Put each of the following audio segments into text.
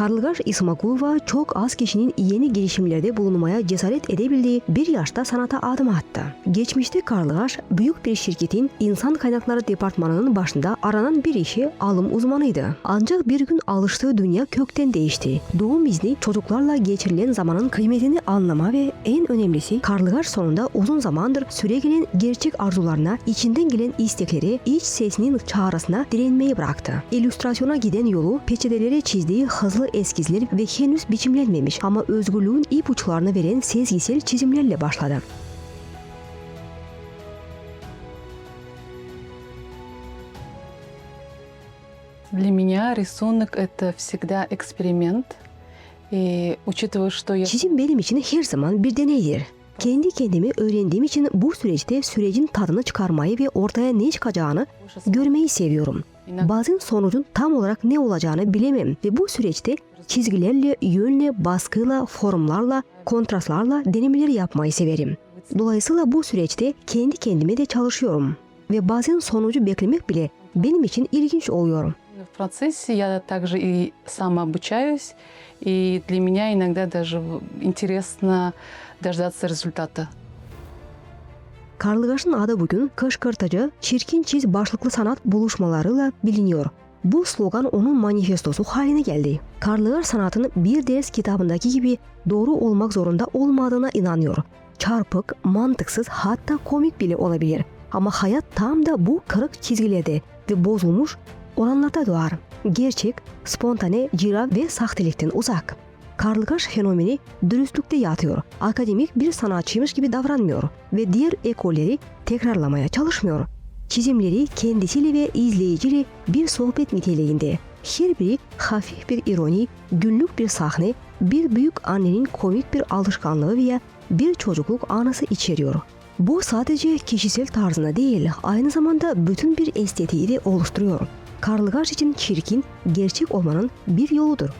Karlıgaş İsmakulova çok az kişinin yeni girişimlerde bulunmaya cesaret edebildiği bir yaşta sanata adım attı. Geçmişte Karlıgaş büyük bir şirketin insan kaynakları departmanının başında aranan bir işi alım uzmanıydı. Ancak bir gün alıştığı dünya kökten değişti. Doğum izni çocuklarla geçirilen zamanın kıymetini anlama ve en önemlisi Karlıgaş sonunda uzun zamandır süregelen gerçek arzularına, içinden gelen istekleri, iç sesinin çağrısına direnmeyi bıraktı. İllüstrasyona giden yolu peçetelere çizdiği hızlı eskizler ve henüz biçimlenmemiş ama özgürlüğün ipuçlarını veren sezgisel çizimlerle başladı. Для меня рисунок это всегда эксперимент. И учитывая, что я Çizim benim için her zaman bir deneydir. Kendi kendimi öğrendiğim için bu süreçte sürecin tadını çıkarmayı ve ortaya ne çıkacağını görmeyi seviyorum. иногда Bazen sonucun tam olarak ne olacağını bilemem ve bu süreçte çizgilerle, yönle, baskıyla, formlarla, kontrastlarla denemeler yapmayı severim. Dolayısıyla bu süreçte kendi kendime de çalışıyorum ve bazen sonucu beklemek bile benim için ilginç oluyor. в процессе я также и самообучаюсь, и для меня иногда даже в- интересно дождаться результата. Karlıgaş'ın adı bugün kışkırtıcı, çirkin çiz başlıklı sanat buluşmalarıyla biliniyor. Bu slogan onun manifestosu haline geldi. Karlıgaş sanatının bir ders kitabındaki gibi doğru olmak zorunda olmadığına inanıyor. Çarpık, mantıksız hatta komik bile olabilir. Ama hayat tam da bu kırık çizgilerde ve bozulmuş oranlarda doğar. Gerçek, spontane, cira ve sahtelikten uzak. Karlıgaş fenomeni dürüstlükte yatıyor. Akademik bir sanatçıymış gibi davranmıyor ve diğer ekolleri tekrarlamaya çalışmıyor. Çizimleri kendisiyle ve izleyiciyle bir sohbet niteliğinde. Her biri hafif bir ironi, günlük bir sahne, bir büyük annenin komik bir alışkanlığı veya bir çocukluk anısı içeriyor. Bu sadece kişisel tarzına değil, aynı zamanda bütün bir estetiği de oluşturuyor. Karlıgaş için çirkin, gerçek olmanın bir yoludur.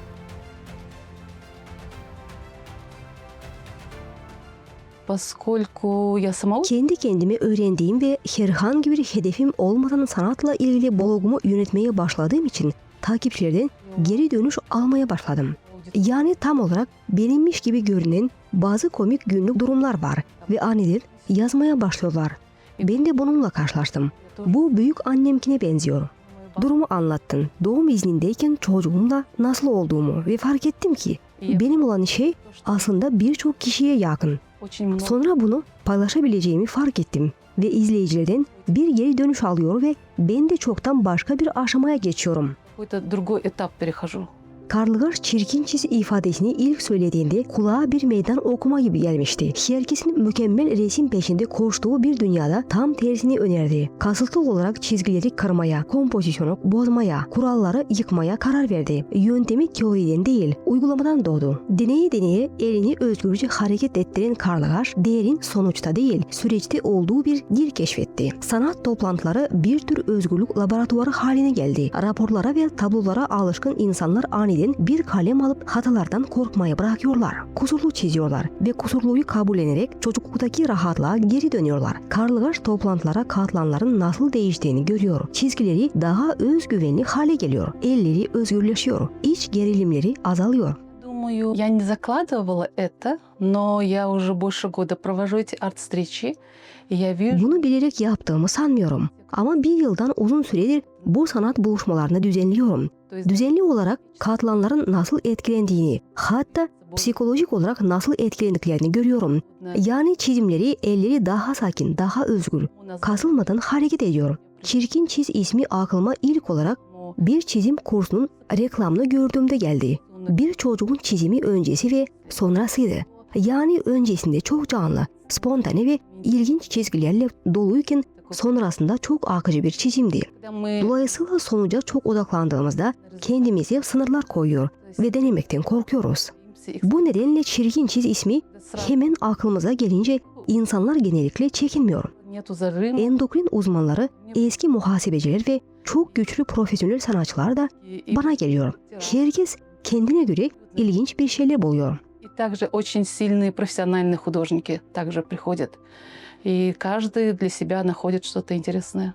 Kendi kendime öğrendiğim ve herhangi bir hedefim olmadan sanatla ilgili blogumu yönetmeye başladığım için takipçilerden geri dönüş almaya başladım. Yani tam olarak benimmiş gibi görünen bazı komik günlük durumlar var ve anneler yazmaya başlıyorlar. Ben de bununla karşılaştım. Bu büyük annemkine benziyor. Durumu anlattın. Doğum iznindeyken çocuğumla nasıl olduğumu ve fark ettim ki benim olan şey aslında birçok kişiye yakın. Sonra bunu paylaşabileceğimi fark ettim ve izleyicilerden bir geri dönüş alıyor ve ben de çoktan başka bir aşamaya geçiyorum. Karlgır çirkin çiz ifadesini ilk söylediğinde kulağa bir meydan okuma gibi gelmişti. Herkesin mükemmel resim peşinde koştuğu bir dünyada tam tersini önerdi. Kasıtlı olarak çizgileri kırmaya, kompozisyonu bozmaya, kuralları yıkmaya karar verdi. Yöntemi teoriden değil, uygulamadan doğdu. Deneye deneye elini özgürce hareket ettiren Karlgır, değerin sonuçta değil, süreçte olduğu bir dil keşfetti. Sanat toplantıları bir tür özgürlük laboratuvarı haline geldi. Raporlara ve tablolara alışkın insanlar aniden bir kalem alıp hatalardan korkmaya bırakıyorlar. Kusurlu çiziyorlar ve kusurluyu kabullenerek çocukluktaki rahatlığa geri dönüyorlar. Karlıgaş toplantılara katılanların nasıl değiştiğini görüyor. Çizgileri daha özgüvenli hale geliyor. Elleri özgürleşiyor. İç gerilimleri azalıyor. Думаю, я не закладывала это, но я уже больше года провожу эти арт-встречи, и я вижу, Bunu bilerek yaptığımı sanmıyorum. Ama bir yıldan uzun süredir bu sanat buluşmalarını düzenliyorum. düzenli olarak katlanların nasıl etkilendiğini, hatta psikolojik olarak nasıl etkilendiklerini görüyorum. Yani çizimleri, elleri daha sakin, daha özgür, kasılmadan hareket ediyor. Çirkin Çiz ismi aklıma ilk olarak bir çizim kursunun reklamını gördüğümde geldi. Bir çocuğun çizimi öncesi ve sonrasıydı. Yani öncesinde çok canlı, spontane ve ilginç çizgilerle doluyken sonrasında çok akıcı bir çizimdi. когда мы Dolayısıyla sonuca çok odaklandığımızda kendimize sınırlar koyuyor ve denemekten korkuyoruz. боимся их Bu nedenle çirkin çiz ismi да сразу hemen aklımıza gelince insanlar genellikle çekinmiyor. нету зажима. Endokrin uzmanları, eski muhasebeciler ve çok güçlü profesyonel sanatçılar da И, и- bana geliyor. Herkes kendine göre ilginç bir şeyler buluyor. и также очень сильные профессиональные художники также приходят. И каждый для себя находит что-то интересное.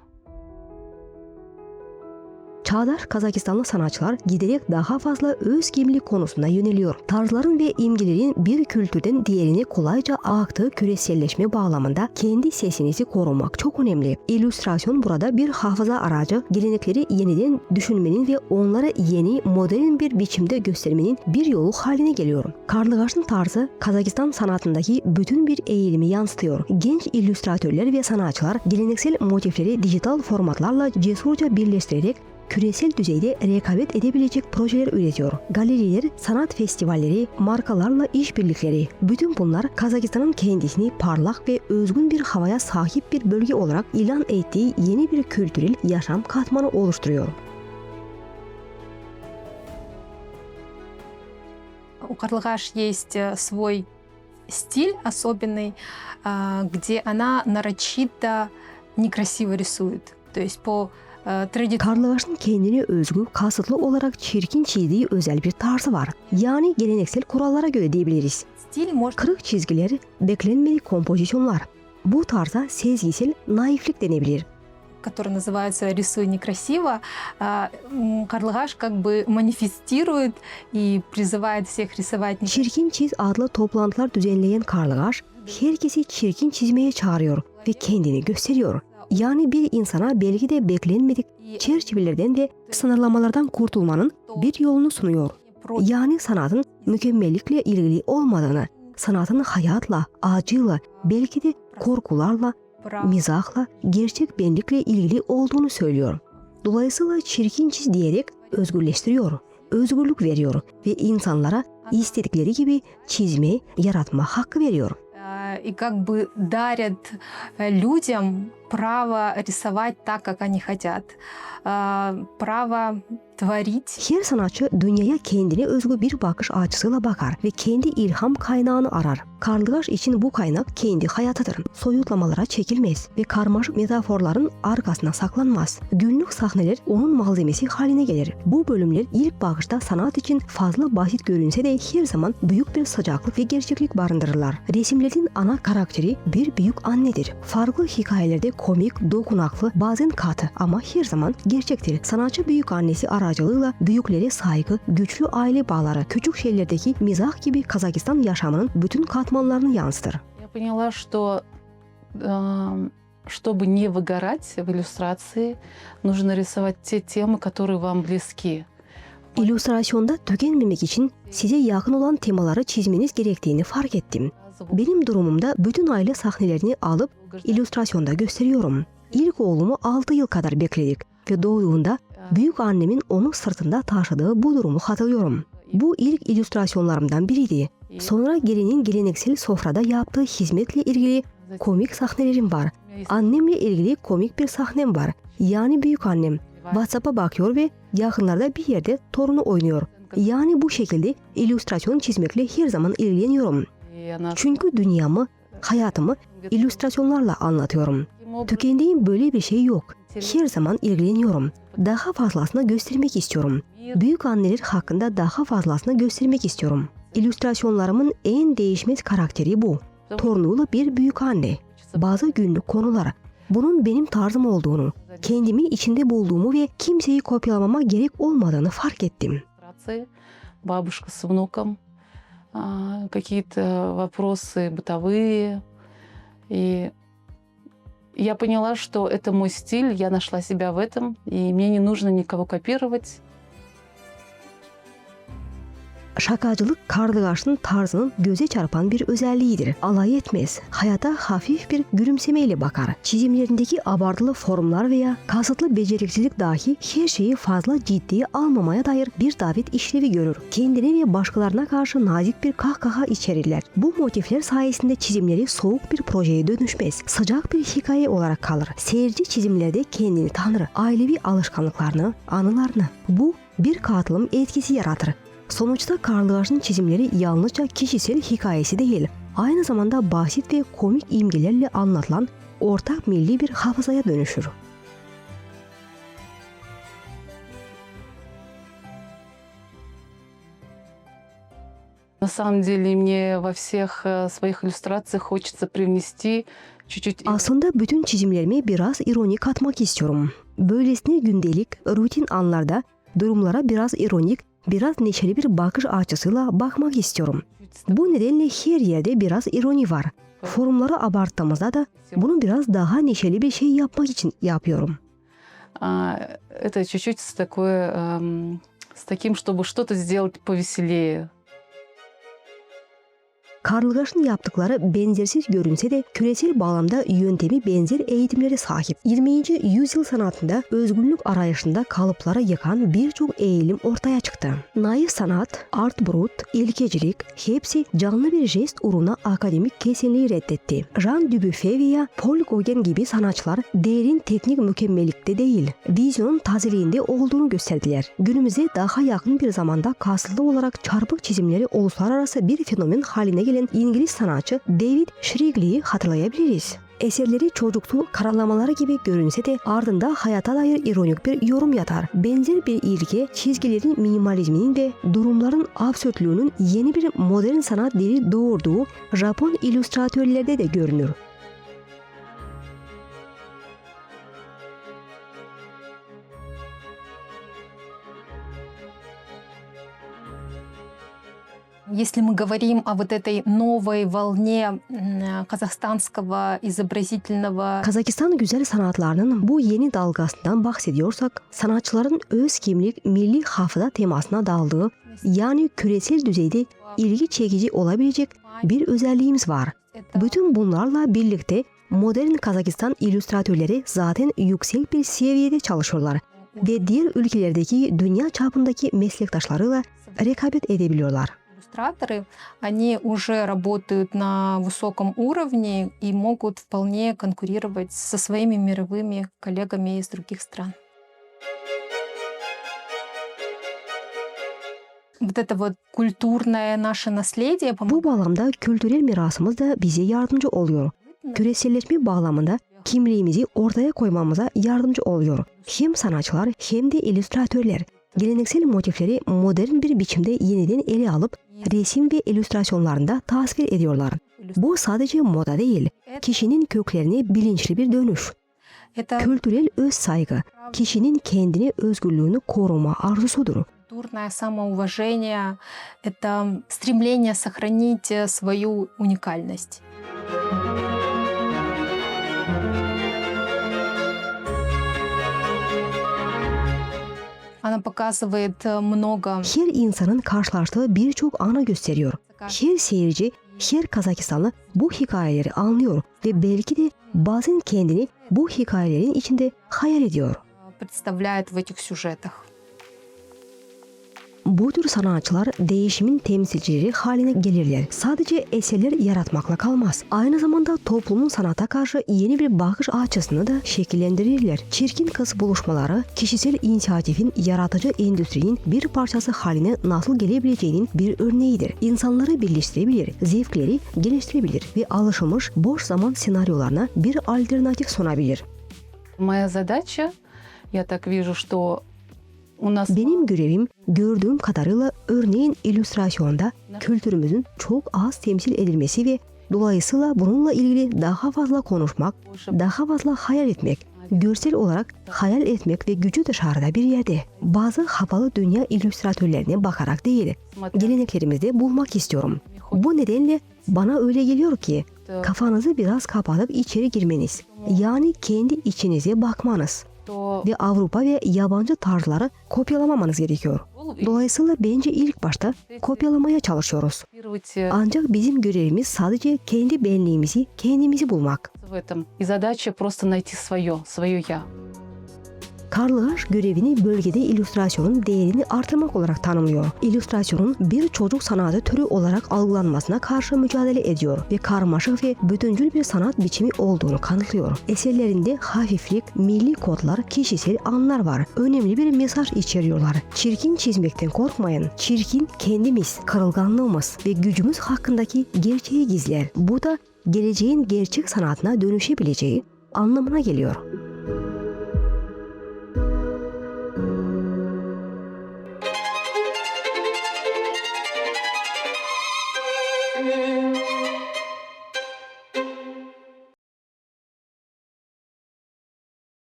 Çağdaş Kazakistanlı sanatçılar giderek daha fazla öz kimlik konusuna yöneliyor. Tarzların ve imgelerin bir kültürden diğerine kolayca aktığı küreselleşme bağlamında kendi sesinizi korumak çok önemli. İllüstrasyon burada bir hafıza aracı, gelenekleri yeniden düşünmenin ve onlara yeni, modern bir biçimde göstermenin bir yolu haline geliyor. Karlıgaş'ın tarzı Kazakistan sanatındaki bütün bir eğilimi yansıtıyor. Genç illüstratörler ve sanatçılar geleneksel motifleri dijital formatlarla cesurca birleştirerek küresel düzeyde rekabet edebilecek projeler üretiyor. Galeriler, sanat festivalleri, markalarla işbirlikleri, bütün bunlar Kazakistan'ın kendisini parlak ve özgün bir havaya sahip bir bölge olarak ilan ettiği yeni bir kültürel yaşam katmanı oluşturuyor. У Карлыгаш есть э, свой стиль особенный, а, где она нарочито некрасиво рисует. То есть по э, традиции Karlıgaş'ın kendine özgü, kasıtlı olarak çirkin çizdiği özel bir tarzı var. Yani geleneksel kurallara göre diyebiliriz. стиль можно Kırık çizgiler, beklenmedik kompozisyonlar. Bu tarza sezgisel naiflik denebilir. который называется «Рисуй некрасиво», а, м, Карлыгаш как бы манифестирует и призывает всех рисовать некрасиво. Çirkin Çiz adlı toplantılar düzenleyen Karlıgaş, herkesi çirkin çizmeye çağırıyor ve kendini gösteriyor. Yani bir insana belki de beklenmedik çerçevelerden ve sınırlamalardan kurtulmanın bir yolunu sunuyor. Yani sanatın mükemmellikle ilgili olmadığını, sanatın hayatla, acıyla, belki de korkularla, Прав- mizahla, gerçek benlikle ilgili olduğunu söylüyor. Dolayısıyla çirkin çiz diyerek özgürleştiriyor, özgürlük veriyor ve insanlara istedikleri gibi çizme, yaratma hakkı veriyor. А, и как бы дарят э, людям право рисовать так, как они хотят, а, право творить. Her sanatçı dünyaya kendine özgü bir bakış açısıyla bakar ve kendi ilham kaynağını arar. Karlıgaş için bu kaynak kendi hayatıdır. Soyutlamalara çekilmez ve karmaşık metaforların arkasına saklanmaz. Günlük sahneler onun malzemesi haline gelir. Bu bölümler ilk bakışta sanat için fazla basit görünse de her zaman büyük bir sıcaklık ve gerçeklik barındırırlar. Resimlerin ana karakteri bir büyük annedir. Farklı hikayelerde komik, dokunaklı, bazen katı ama her zaman gerçektir. Sanatçı büyük annesi aracılığıyla büyüklere saygı, güçlü aile bağları, küçük şeylerdeki mizah gibi Kazakistan yaşamının bütün katmanlarını yansıtır. Я поняла, что эм, чтобы не выгорать в иллюстрации, нужно рисовать те темы, которые вам близки. İllüstrasyonda tükenmemek için size yakın olan temaları çizmeniz gerektiğini fark ettim. Benim durumumda bütün aile sahnelerini alıp illüstrasyonda gösteriyorum. İlk oğlumu 6 yıl kadar bekledik ve doğduğunda büyük annemin onun sırtında taşıdığı bu durumu hatırlıyorum. Bu ilk illüstrasyonlarımdan biriydi. Sonra gelinin geleneksel sofrada yaptığı hizmetle ilgili komik sahnelerim var. Annemle ilgili komik bir sahnem var. Yani büyük annem. WhatsApp'a bakıyor ve yakınlarda bir yerde torunu oynuyor. Yani bu şekilde illüstrasyon çizmekle her zaman ilgileniyorum. И она Çünkü dünyamı, hayatımı illüstrasyonlarla anlatıyorum. Tükendiğim böyle bir şey yok. Her zaman ilgileniyorum. Daha fazlasını göstermek istiyorum. Büyük anneler hakkında daha fazlasını göstermek istiyorum. İllüstrasyonlarımın en değişmez karakteri bu. Torunuyla bir büyük anne. Bazı günlük konular. Bunun benim tarzım olduğunu, kendimi içinde bulduğumu ve kimseyi kopyalamama gerek olmadığını fark ettim. иллюстрации, бабушка с внуком, а, какие-то вопросы бытовые. И я поняла, что это мой стиль, я нашла себя в этом, и мне не нужно никого копировать. Şakacılık Karlıgaş'ın tarzının göze çarpan bir özelliğidir. Alay etmez. Hayata hafif bir gülümsemeyle bakar. Çizimlerindeki abartılı formlar veya kasıtlı beceriksizlik dahi her şeyi fazla ciddiye almamaya dair bir davet işlevi görür. Kendine ve başkalarına karşı nazik bir kahkaha içerirler. Bu motifler sayesinde çizimleri soğuk bir projeye dönüşmez. Sıcak bir hikaye olarak kalır. Seyirci çizimlerde kendini tanır. Ailevi alışkanlıklarını, anılarını. Bu bir katılım etkisi yaratır. Sonuçta Karlıgaş'ın çizimleri yalnızca kişisel hikayesi değil, aynı zamanda basit ve komik imgelerle anlatılan ortak milli bir hafızaya dönüşür. На самом деле мне во всех э, своих иллюстрациях хочется привнести чуть-чуть... Aslında bütün çizimlerime biraz ironi katmak istiyorum. Böylesine gündelik, rutin anlarda durumlara biraz ironik, biraz neşeli bir bakış açısıyla bakmak istiyorum. Bu nedenle her yerde biraz ironi var. Forumları abarttığımızda da bunu biraz daha neşeli bir şey yapmak için yapıyorum. А, это чуть-чуть с такой, эм, с таким, чтобы что-то сделать повеселее. Karlıgaş'ın yaptıkları benzersiz görünse de küresel bağlamda yöntemi benzer eğitimlere sahip. 20. yüzyıl sanatında özgürlük arayışında kalıplara yıkan birçok eğilim ortaya çıktı. Naif sanat, art brut, ilkecilik hepsi canlı bir jest uğruna akademik kesinliği reddetti. Jean Dubuffet veya Paul Gauguin gibi sanatçılar derin teknik mükemmellikte değil, vizyonun tazeliğinde olduğunu gösterdiler. Günümüze daha yakın bir zamanda kasıtlı olarak çarpık çizimleri uluslararası bir fenomen haline gelen İngiliz sanatçı David Shrigley'i hatırlayabiliriz. Eserleri çocuksu karalamaları gibi görünse de ardında hayata dair ironik bir yorum yatar. Benzer bir ilke çizgilerin minimalizminin ve durumların absürtlüğünün yeni bir modern sanat dili doğurduğu Japon illüstratörlerde de görünür. Если мы говорим о вот этой новой волне м, казахстанского изобразительного Kazakistan güzel sanatlarının bu yeni dalgasından bahsediyorsak, sanatçıların öz kimlik, milli hafıza temasına daldığı, yani küresel düzeyde ilgi çekici olabilecek bir özelliğimiz var. это Bütün bunlarla birlikte modern Kazakistan illüstratörleri zaten yüksek bir seviyede çalışıyorlar ve diğer ülkelerdeki dünya çapındaki meslektaşlarıyla rekabet edebiliyorlar. Иллюстраторы, они уже работают на высоком уровне и могут вполне конкурировать со своими мировыми коллегами из других стран. Вот это вот культурное наше наследие помогает bağlamda kültürel mirasımız da bize yardımcı oluyor. Küreselleşme bağlamında kimliğimizi ortaya koymamıza yardımcı oluyor. Hem sanatçılar hem de illüstratörler geleneksel motifleri modern bir biçimde yeniden ele alıp resim ve illüstrasyonlarında tasvir ediyorlar. Bu sadece moda değil, kişinin köklerine bilinçli bir dönüş. Это Kültürel öz saygı, kişinin kendine özgürlüğünü koruma arzusudur. культурное самоуважение, это стремление сохранить э, свою уникальность. Она показывает э, много Her insanın karşılaştığı birçok ana gösteriyor. Her seyirci, her Kazakistanlı bu hikayeleri anlıyor ve belki de bazen kendini bu hikayelerin içinde hayal ediyor. представляет в этих сюжетах. Bu tür sanatçılar değişimin temsilcileri haline gelirler. Sadece eserler yaratmakla kalmaz. Aynı zamanda toplumun sanata karşı yeni bir bakış açısını da şekillendirirler. Çirkin kız buluşmaları kişisel inisiyatifin yaratıcı endüstrinin bir parçası haline nasıl gelebileceğinin bir örneğidir. İnsanları birleştirebilir, zevkleri geliştirebilir ve alışılmış boş zaman senaryolarına bir alternatif sunabilir. Моя задача, я так вижу, что у нас benim görevim gördüğüm kadarıyla örneğin illüstrasyonda kültürümüzün çok az temsil edilmesi ve dolayısıyla bununla ilgili daha fazla konuşmak, daha fazla hayal etmek, görsel olarak hayal etmek ve gücü dışarıda bir yerde. Bazı havalı dünya illüstratörlerine bakarak değil, geleneklerimizde bulmak istiyorum. Bu nedenle bana öyle geliyor ki kafanızı biraz kapatıp içeri girmeniz, yani kendi içinize bakmanız ve Avrupa ve yabancı tarzları kopyalamamanız gerekiyor. голову Dolayısıyla bence ilk başta kopyalamaya çalışıyoruz. инвестировать э, Ancak bizim görevimiz sadece kendi benliğimizi, kendimizi bulmak. в этом. И задача просто найти свое, свое я. Karl Gaş görevini bölgede illüstrasyonun değerini artırmak olarak tanımlıyor. İllüstrasyonun bir çocuk sanatı türü olarak algılanmasına karşı mücadele ediyor ve karmaşık ve bütüncül bir sanat biçimi olduğunu kanıtlıyor. Eserlerinde hafiflik, milli kodlar, kişisel anlar var. Önemli bir mesaj içeriyorlar. Çirkin çizmekten korkmayın. Çirkin kendimiz, kırılganlığımız ve gücümüz hakkındaki gerçeği gizler. Bu da geleceğin gerçek sanatına dönüşebileceği anlamına geliyor.